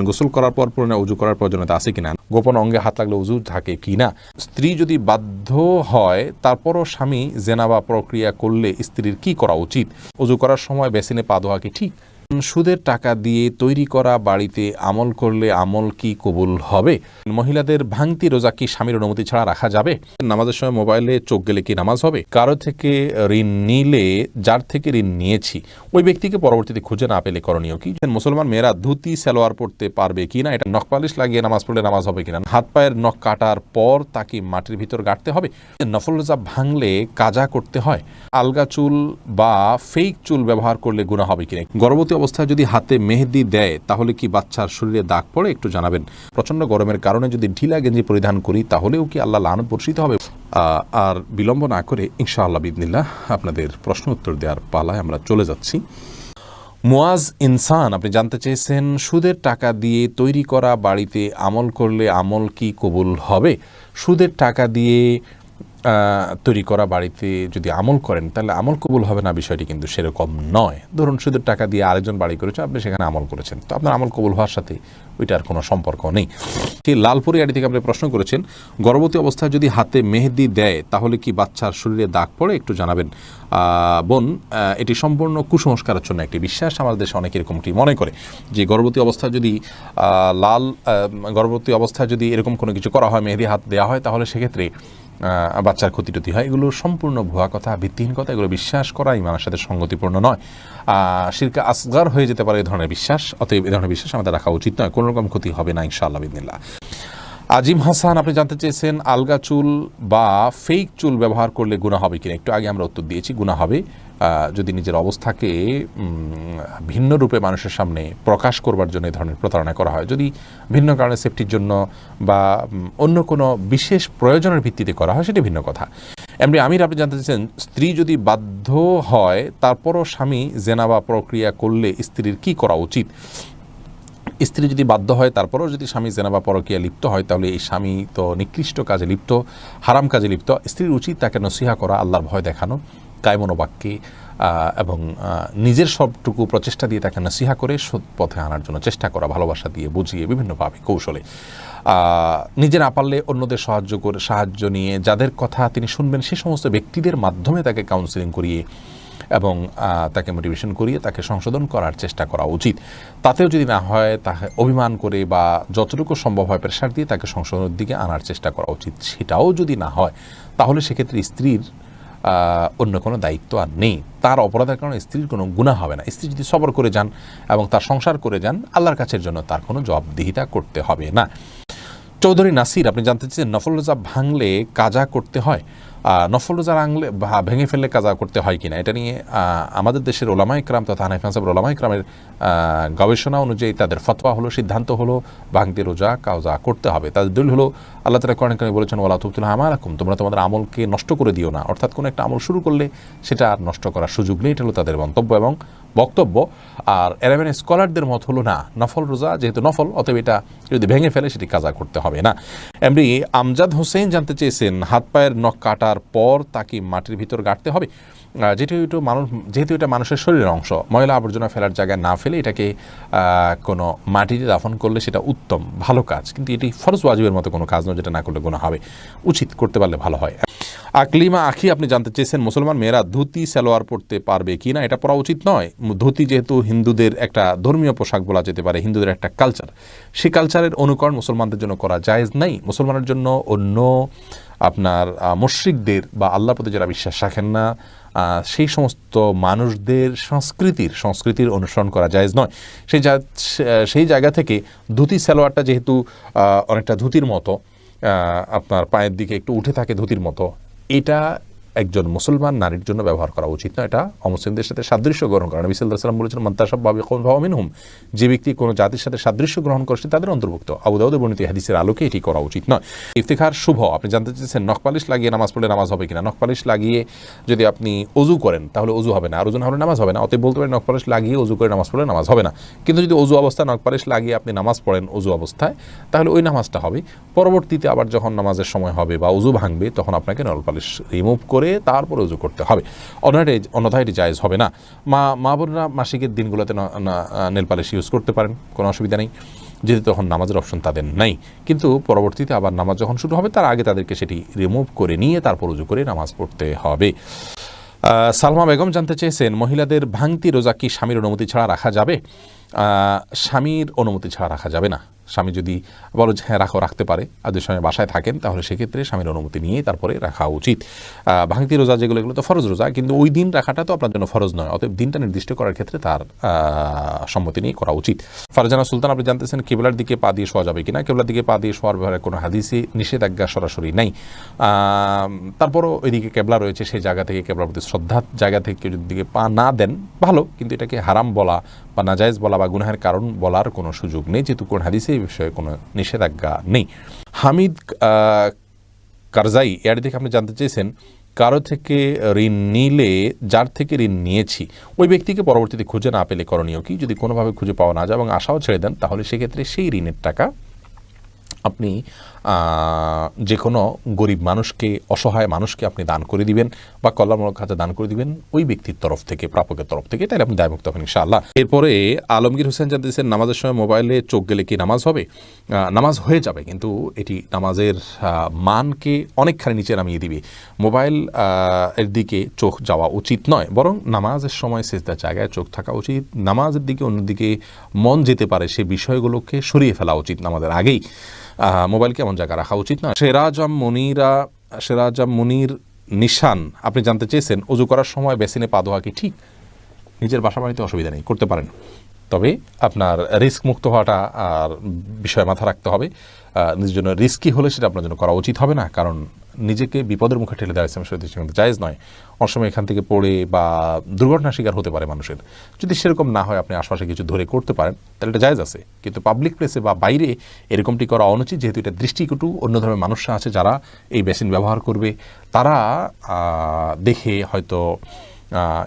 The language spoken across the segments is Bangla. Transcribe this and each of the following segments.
গোসল করার পর পুরনো উজু করার প্রয়োজনীয়তা আছে কিনা? গোপন অঙ্গে হাত লাগলে উজু থাকে কিনা? স্ত্রী যদি বাধ্য হয়, তারপরও স্বামী জেনাবা প্রক্রিয়া করলে স্ত্রীর কি করা উচিত? উজু করার সময় বেসিনে পা ধোয়া কি ঠিক? সুদের টাকা দিয়ে তৈরি করা বাড়িতে আমল করলে আমল কি কবুল হবে? মহিলাদের ভাঙতি রোজা কি স্বামীর অনুমতি ছাড়া রাখা যাবে? নামাজের সময় মোবাইলে চোখ গেলে কি নামাজ হবে? কারও থেকে ঋণ নিলে, যার থেকে ঋণ নিয়েছি, ওই ব্যক্তিকে পরবর্তীতে খুঁজে না পেলে করণীয় কি? মুসলমান মেয়েরা ধুতি, সালোয়ার পড়তে পারবে কিনা এটা নখ পালিশ লাগিয়ে নামাজ পড়লে নামাজ হবে কিনা? হাত পায়ের নখ কাটার পর তাকে মাটির ভিতর গাঁটতে হবে? নফল রোজা ভাঙলে কাজা করতে হয়? আলগা চুল বা ফেক চুল ব্যবহার করলে গুণা হবে কিনা? গর্ভবতী অবস্থায় যদি হাতে মেহেদি দেয়, তাহলে কি বাচ্চার শরীরে দাগ পড়ে? একটু জানাবেন। প্রচণ্ড গরমের কারণে যদি ঢিলা গেঞ্জি পরিধান করি, তাহলেও কি আল্লাহ লানত বর্ষিত হবে? আর বিলম্ব না করে ইনশাআল্লাহ বিদিনিল্লাহ আপনাদের প্রশ্ন উত্তর দেওয়ার পালায় আমরা চলে যাচ্ছি। মুয়াজ ইনসান, আপনি জানতে চেয়েছেন, সুদের টাকা দিয়ে তৈরি করা বাড়িতে আমল করলে আমল কি কবুল হবে? সুদের টাকা দিয়ে তৈরি করা বাড়িতে যদি আমল করেন, তাহলে আমল কবুল হবে না বিষয়টি কিন্তু সেরকম নয়। ধরুন সুদের টাকা দিয়ে আরেকজন বাড়ি করেছেন আপনি সেখানে আমল করেছেন। তো আপনার আমল কবুল হওয়ার সাথে ওইটার কোনো সম্পর্ক নেই। সেই লালপুরি আড়ি থেকে আপনি প্রশ্ন করেছেন, গর্ভবতী অবস্থায় যদি হাতে মেহেদি দেয়, তাহলে কি বাচ্চার শরীরে দাগ পড়ে? একটু জানাবেন। বোন এটি সম্পূর্ণ কুসংস্কারের জন্য একটি বিশ্বাস, আমাদের দেশে অনেকে এরকমটি মনে করে যে গর্ভবতী অবস্থায় যদি লাল গর্ভবতী অবস্থায় যদি এরকম কোনো কিছু করা হয়, মেহেদি হাত দেওয়া হয়, তাহলে সেক্ষেত্রে বাচ্চার ক্ষতি টতি হয়, এগুলো সম্পূর্ণ ভুয়া কথা, ভিত্তিহীন কথা, এগুলো বিশ্বাস করা ইমানের সাথে সঙ্গতিপূর্ণ নয়। শিরকে আসগার হয়ে যেতে পারে এই ধরনের বিশ্বাস, অতএব এ ধরনের বিশ্বাস আমাদের রাখা উচিত নয়, কোনো রকম ক্ষতি হবে না, ইনশাআল্লাহ আল্লাহ আজিম হাসান, আপনি জানতে চেয়েছেন, আলগা চুল বা ফেক চুল ব্যবহার করলে গুণা হবে কিনা? একটু আগে আমরা উত্তর দিয়েছি গুণা হবে। যদি নিজের অবস্থাকে ভিন্ন রূপে মানুষের সামনে প্রকাশ করবার জন্য এই ধরনের প্রতারণা করা হয়। যদি ভিন্ন কারণে সেফটির জন্য বা অন্য কোনো বিশেষ প্রয়োজনের ভিত্তিতে করা হয়, সেটি ভিন্ন কথা। এমনি আমির, আপনি জানতে চাইছেন, স্ত্রী যদি বাধ্য হয়, তারপরও স্বামী জেনা বা প্রক্রিয়া করলে স্ত্রীর কি করা উচিত? স্ত্রী যদি বাধ্য হয়, তারপরেও যদি স্বামী জেনা বা পরকীয়া লিপ্ত হয়, তাহলে এই স্বামী তো নিকৃষ্ট কাজে লিপ্ত, হারাম কাজে লিপ্ত। স্ত্রীর উচিত তাকে নসিহা করা, আল্লাহর ভয় দেখানো। কায়মনোবাক্যে এবং নিজের সবটুকু প্রচেষ্টা দিয়ে তাকে নসিহা করে সৎ পথে আনার জন্য চেষ্টা করা, ভালোবাসা দিয়ে বুঝিয়ে বিভিন্নভাবে কৌশলে। নিজে না পারলে অন্যদের সাহায্য করে, সাহায্য নিয়ে যাদের কথা তিনি শুনবেন সে সমস্ত ব্যক্তিদের মাধ্যমে তাকে কাউন্সিলিং করিয়ে এবং তাকে মোটিভেশন করিয়ে তাকে সংশোধন করার চেষ্টা করা উচিত। তাতেও যদি না হয় তাকে অভিমান করে বা যতটুকু সম্ভব হয় প্রেশার দিয়ে তাকে সংশোধনের দিকে আনার চেষ্টা করা উচিত। সেটাও যদি না হয়, তাহলে সেক্ষেত্রে স্ত্রীর অন্য কোনো দায়িত্ব আর নেই। তার অপরাধের কারণে স্ত্রীর কোনো গুণা হবে না। স্ত্রী যদি সবর করে যান এবং তার সংসার করে যান, আল্লাহর কাছের জন্য তার কোনো জবাবদিহিতা করতে হবে না। চৌধুরী নাসির, আপনি জানতে চাচ্ছেন নফল রোজা ভাঙলে কাজা করতে হয়? নফল রোজা আঙলে ভেঙে ফেললে কাজা করতে হয় কিনা? এটা নিয়ে আমাদের দেশের ওলামা ইকরাম তথা হানাইফান সাহেব ওলামা ইকরামের গবেষণা অনুযায়ী তাদের ফতোয়া হলো, সিদ্ধান্ত হলো, ভাঙতে রোজা কাজা করতে হবে। তাদের দল হলো, আল্লাহ তালা কোরআন কানে বলেছেন ওলা তুবতুল আমারাকুম তোমরা তোমাদের আমলকে নষ্ট করে দিও না। অর্থাৎ কোনো একটা আমল শুরু করলে সেটা আর নষ্ট করার সুযোগ নেই। এটা হলো তাদের মন্তব্য এবং বক্তব্য। আর এলেভেন স্কলারদের মত হলো না, নফল রোজা, যেহেতু নফল, অতএব এটা যদি ভেঙে ফেলে সেটি কাজা করতে হবে না। এমনি আমজাদ হোসেন জানতে চেয়েছেন হাত পায়ের নখ কাটার পর তাকে মাটির ভিতর গাঁটতে হবে। যেহেতু এটা মানুষ যেহেতু এটা মানুষের শরীরের অংশ, ময়লা আবর্জনা ফেলার জায়গায় না ফেলে এটাকে কোনো মাটিতে দাফন করলে সেটা উত্তম, ভালো কাজ। কিন্তু এটি ফরজ ওয়াজিবের মতো কোনো কাজ নয় যেটা না করলে কোনো হবে। উচিত করতে পারলে ভালো হয়। আকলিমা আখি, আপনি জানতে চেয়েছেন, মুসলমান মেয়েরা ধুতি, সালোয়ার পরতে পারবে কি না? এটা পরা উচিত নয়। ধুতি যেহেতু হিন্দুদের একটা ধর্মীয় পোশাক বলা যেতে পারে, হিন্দুদের একটা কালচার সেই কালচারের অনুকরণ মুসলমানদের জন্য করা জায়েজ নাই। মুসলমানের জন্য অন্য আপনার মুশরিকদের বা আল্লাহ প্রতি যারা বিশ্বাস রাখেন না সেই সমস্ত মানুষদের সংস্কৃতির সংস্কৃতির অনুসরণ করা জায়েজ নয়। সেই সেই জায়গা থেকে ধুতি সালোয়ারটা যেহেতু অনেকটা ধুতির মতো আপনার পায়ের দিকে একটু উঠে থাকে ধুতির মতো, এটা একজন মুসলমান নারীর জন্য ব্যবহার করা উচিত না এটা অমুসলিমদের সাথে সাদৃশ্য গ্রহণ করা। নবী সাল্লাহ সাল্লাম বলেছেন মন্তাসব মিন হুম যে ব্যক্তি কোনো জাতির সাথে সাদৃশ্য গ্রহণ করছে তাদের অন্তর্ভুক্ত। আবুদাউদ বর্ণিত হাদিসের আলোকে এটি করা উচিত নয়। ইফতিখার শুভ, আপনি জানতে চাইছেন নখপালিশ লাগিয়ে নামাজ পড়লে নামাজ হবে কিনা? নখপালিশ লাগিয়ে যদি আপনি অজু করেন, তাহলে অজু হবে না। আর ওজন হলে নামাজ হবে না। অতএব বলতে পারেন নখপালিশ লাগিয়ে অজু করে নামাজ পড়লে নামাজ হবে না। কিন্তু যদি অজু অবস্থায় নখপালিশ লাগিয়ে আপনি নামাজ পড়েন অজু অবস্থায়, তাহলে ওই নামাজটা হবে। পরবর্তীতে আবার যখন নামাজের সময় হবে বা অজু ভাঙবে, তখন আপনাকে নলপালিশ রিমুভ করে তারপর অজু করতে হবে। অন্যথায় অন্যথায় এটি জায়েজ হবে না। মা মা বোনরা মাসিকের দিনগুলোতে নেল পালিশ ইউজ করতে পারেন, কোনো অসুবিধা নেই। যেহেতু তখন নামাজের অপশন তাদের নাই। কিন্তু পরবর্তীতে আবার নামাজ যখন শুরু হবে, তার আগে তাদেরকে সেটি রিমুভ করে নিয়ে তারপর উজু করে নামাজ পড়তে হবে। সালমা বেগম জানতে চেয়েছেন, মহিলাদের ভাঙতি রোজা কি স্বামীর অনুমতি ছাড়া রাখা যাবে? স্বামীর অনুমতি ছাড়া রাখা যাবে না। স্বামী যদি বলো যে হ্যাঁ রাখো, রাখতে পারে। আর যদি স্বামী বাসায় থাকেন, তাহলে সেক্ষেত্রে স্বামীর অনুমতি নিয়ে তারপরে রাখা উচিত। ভাঙতি রোজা যেগুলো, এগুলো তো ফরজ রোজা, কিন্তু ওই দিন রাখাটা তো আপনার জন্য ফরজ নয়, অতএব দিনটা নির্দিষ্ট করার ক্ষেত্রে তার সম্মতি নিয়ে করা উচিত। ফারজানা সুলতান, আপনি জানতেছেন কেবলার দিকে পা দিয়ে শোয়া যাবে কিনা? কেবলার দিকে পা দিয়ে শোয়ার ব্যাপারে কোনো হাদিসে নিষেধাজ্ঞা সরাসরি নাই। তারপরও ওইদিকে কেবলা রয়েছে, সেই জায়গা থেকে কেবলার প্রতি শ্রদ্ধার জায়গা থেকে কেউ যদি দিকে পা না দেন, ভালো, কিন্তু এটাকে হারাম বলা বা নাজায়েজ বলা বা গুনাহের কারণ বলার কোনো সুযোগ নেই, যেহেতু কোন হাদিসে বিষয়ে কোনো নিষেধাজ্ঞা নেই। হামিদ কারজাই, এর দিকে আপনি জানতে চেয়েছেন, কারও থেকে ঋণ নিলে, যার থেকে ঋণ নিয়েছি, ওই ব্যক্তিকে পরবর্তীতে খুঁজে না পেলে করণীয় কি? যদি কোনোভাবে খুঁজে পাওয়া না যায় এবং আশাও ছেড়ে দেন, তাহলে সেক্ষেত্রে সেই ঋণের টাকা আপনি যে কোনো গরিব মানুষকে, অসহায় মানুষকে আপনি দান করে দিবেন বা কল্যাণমূলক খাতে দান করে দিবেন, ওই ব্যক্তির তরফ থেকে, প্রাপকের তরফ থেকে তাহলে আপনি দায়মুক্ত হবেন ইনশাআল্লাহ। এরপরে আলমগীর হোসেন জানতেছেন নামাজের সময় মোবাইলে চোখ গেলে কি নামাজ হবে? নামাজ হয়ে যাবে, কিন্তু এটি নামাজের মানকে অনেকখানি নিচে নামিয়ে দিবে। মোবাইল এর দিকে চোখ যাওয়া উচিত নয়, বরং নামাজের সময় সেজদার জায়গায় চোখ থাকা উচিত। নামাজের দিকে অন্যদিকে মন যেতে পারে সে বিষয়গুলোকে সরিয়ে ফেলা উচিত নামাজের আগেই। আহ, কেমন জায়গা রাখা উচিত না? সেরাজাম মনিরা সেরাজাম মনির নিশান আপনি জানতে চেয়েছেন অজু করার সময় বেসিনে পা ধোয়া কি ঠিক? নিজের বাসা বাড়িতে অসুবিধা নেই করতে পারেন। তবে আপনার রিস্ক মুক্ত হওয়াটা আর বিষয় মাথা রাখতে হবে। নিজের জন্য রিস্কি হলে সেটা আপনার জন্য করা উচিত হবে না। কারণ নিজেকে বিপদের মুখে ঠেলে দেওয়া ইসলাম শরীয়তের দৃষ্টিকোণ থেকে জায়েজ নয়। অনেক সময় এখান থেকে পড়ে বা দুর্ঘটনার শিকার হতে পারে মানুষের। যদি সেরকম না হয়, আপনি আশপাশে কিছু ধরে করতে পারেন, তাহলে এটা জায়জ আছে। কিন্তু পাবলিক প্লেসে বা বাইরে এরকমটি করা অনুচিত, যেহেতু এটা দৃষ্টিকটু অন্য ধরনের মানুষরা আছে যারা এই বেসিন ব্যবহার করবে। তারা দেখে হয়তো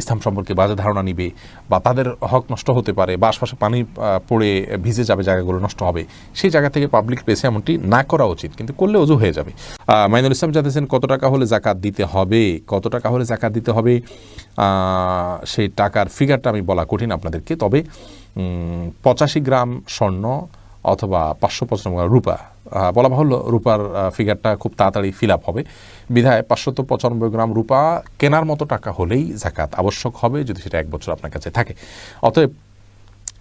ইসলাম সম্পর্কে বাজে ধারণা নিবে বা তাদের হক নষ্ট হতে পারে বা আশপাশে পানি পড়ে ভিজে যাবে, জায়গাগুলো নষ্ট হবে, সেই জায়গা থেকে পাবলিক প্লেসে এমনটি না করা উচিত, কিন্তু করলে অজু হয়ে যাবে। মাইনুল ইসলাম জানতেছেন কত টাকা হলে জাকাত দিতে হবে, কত টাকা হলে জাকাত দিতে হবে সেই টাকার ফিগারটা আমি বলা কঠিন আপনাদেরকে, তবে পঁচাশি গ্রাম স্বর্ণ অথবা পাঁচশো পঁচানব্বই রূপা বলা বাহুল্য রূপার ফিগারটা খুব তাড়াতাড়ি ফিল আপ হবে। বিধায় পাঁচশত পঁচানব্বই গ্রাম রূপা কেনার মতো টাকা হলেই জাকাত আবশ্যক হবে যদি সেটা এক বছর আপনার কাছে থাকে। অতএব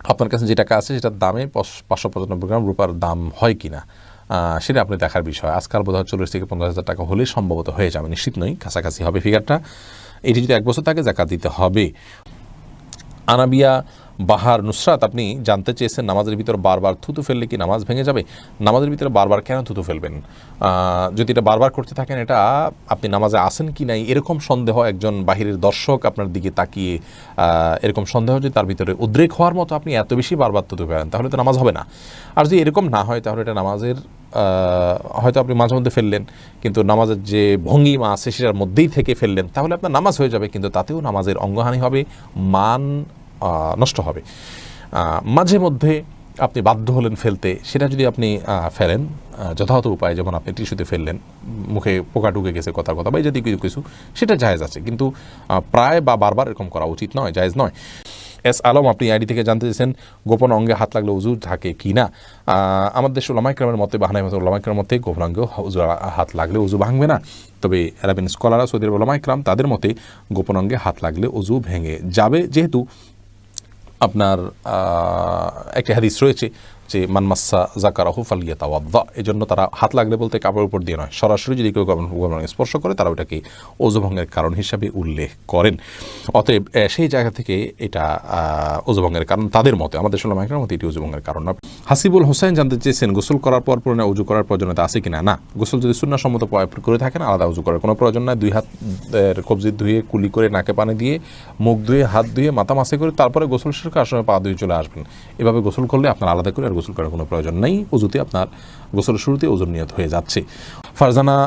আপনার কাছে যে টাকা আছে সেটার দামে পাঁচ- পাঁচশো পঁচানব্বই গ্রাম রূপার দাম হয় কিনা আহ, সেটা আপনি দেখার বিষয়। আজকাল বোধ হয় চল্লিশ থেকে পঞ্চাশ হাজার টাকা হলে সম্ভবত হয়ে যাবে নিশ্চিত নই কাছাকাছি হবে ফিগারটা এটি যদি এক বছর থাকে জাকাত দিতে হবে। আনাবিয়া বাহার নুসরাত, আপনি জানতে চেয়েছেন নামাজের ভিতর বারবার থুতু ফেললে কি নামাজ ভেঙে যাবে? নামাজের ভিতরে বারবার কেন থুতু ফেলবেন? যদি এটা বারবার করতে থাকেন, এটা আপনি নামাজে আসেন কি নাই, এরকম সন্দেহ একজন বাহিরের দর্শক আপনার দিকে তাকিয়ে এরকম সন্দেহ যদি তার ভিতরে উদ্রেক হওয়ার মতো আপনি এত বেশি বারবার থুতু ফেলেন, তাহলে তো নামাজ হবে না। আর যদি এরকম না হয়, তাহলে এটা নামাজের হয়তো আপনি মাঝে মধ্যে ফেললেন, কিন্তু নামাজের যে ভঙ্গিমা আছে, সেটার মধ্যেই থেকে ফেললেন, তাহলে আপনার নামাজ হয়ে যাবে, কিন্তু তাতেও নামাজের অঙ্গহানি হবে। মান নষ্ট হবে। মাঝে মধ্যে আপনি বাধ্য হলেন ফেলতে, সেটা যদি আপনি ফেলেন যথাযথ উপায় যেমন আপনি টিস্যুতে ফেললেন, মুখে পোকা ঢুকে গেছে কথা কথা বা জাতীয় কিছু কিছু, সেটা জায়েজ আছে। কিন্তু প্রায় বা বারবার এরকম করা উচিত নয়, জায়েজ নয়। এস আলম, আপনি আইডি থেকে জানতে চেয়েছেন, গোপন অঙ্গে হাত লাগলে উজু থাকে কি না? আমাদের দেশ ওলামাইক্রামের মতে বাহানাই মতো ওলামাইক্রামের মতে গোপন অঙ্গে উজু হাত লাগলে উজু ভাঙবে না। তবে অ্যারাবিন স্কলাররা সৌদি আরব ওলামাইক্রাম তাদের মতে গোপন অঙ্গে হাত লাগলে উজু ভেঙে যাবে। যেহেতু আপনার একটা হাদিস রয়েছে। যে মানমাসা জাকারাহু ফালিয়া তাওয়াদ্দা এই জন্য তারা হাত লাগলে বলতে কাপড়ের উপর দিয়ে নয়, সরাসরি যদি কেউ গভর্ন- গভর্নমেন্ট স্পর্শ করে, তারা ওটাকে ওজভঙ্গের কারণ হিসাবে উল্লেখ করেন। অতএব সেই জায়গা থেকে এটা ওজভঙ্গের কারণ তাদের মতে, আমাদের সোলাম একরার মতে এটি ওজভঙ্গের কারণ না। হাসিবুল হোসেন জানতে চেয়েছেন, গোসল করার পর পুরনো উজু করার প্রয়োজনীয়তা আছে কিনা? না, গোসল যদি শূন্য সম্মত পয়- করে থাকেন, আলাদা উজু করার কোনো প্রয়োজন নাই। দুই হাত কবজি ধুয়ে, কুলি করে নাকে পানি দিয়ে, মুখ ধুয়ে, হাত ধুয়ে, মাথা মাসে করে তারপরে গোসল শেষ আসলে পা ধুয়ে চলে আসবেন। এভাবে গোসল করলে আপনার আলাদা করে আর গোসল করার কোনো প্রয়োজন নেই। উজুতে আপনার গোসলের শুরুতে ওজন নিয়ত হয়ে যাচ্ছে। ফারজানা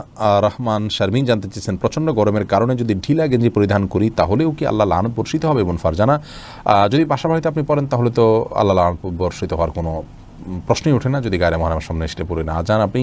রহমান শারমিন জানতে চেয়েছেন, প্রচণ্ড গরমের কারণে যদি ঢিলা গেঞ্জি পরিধান করি, তাহলেও কি আল্লাহ লাহান বর্ষিত হবে এবং ফারজানা? যদি বাড়িতে আপনি পড়েন, তাহলে তো আল্লাহ লাহান বর্ষিত হওয়ার কোনো প্রশ্নই ওঠে না। যদি গায়ে মহারামের সামনে এসে পড়ে না যান, আপনি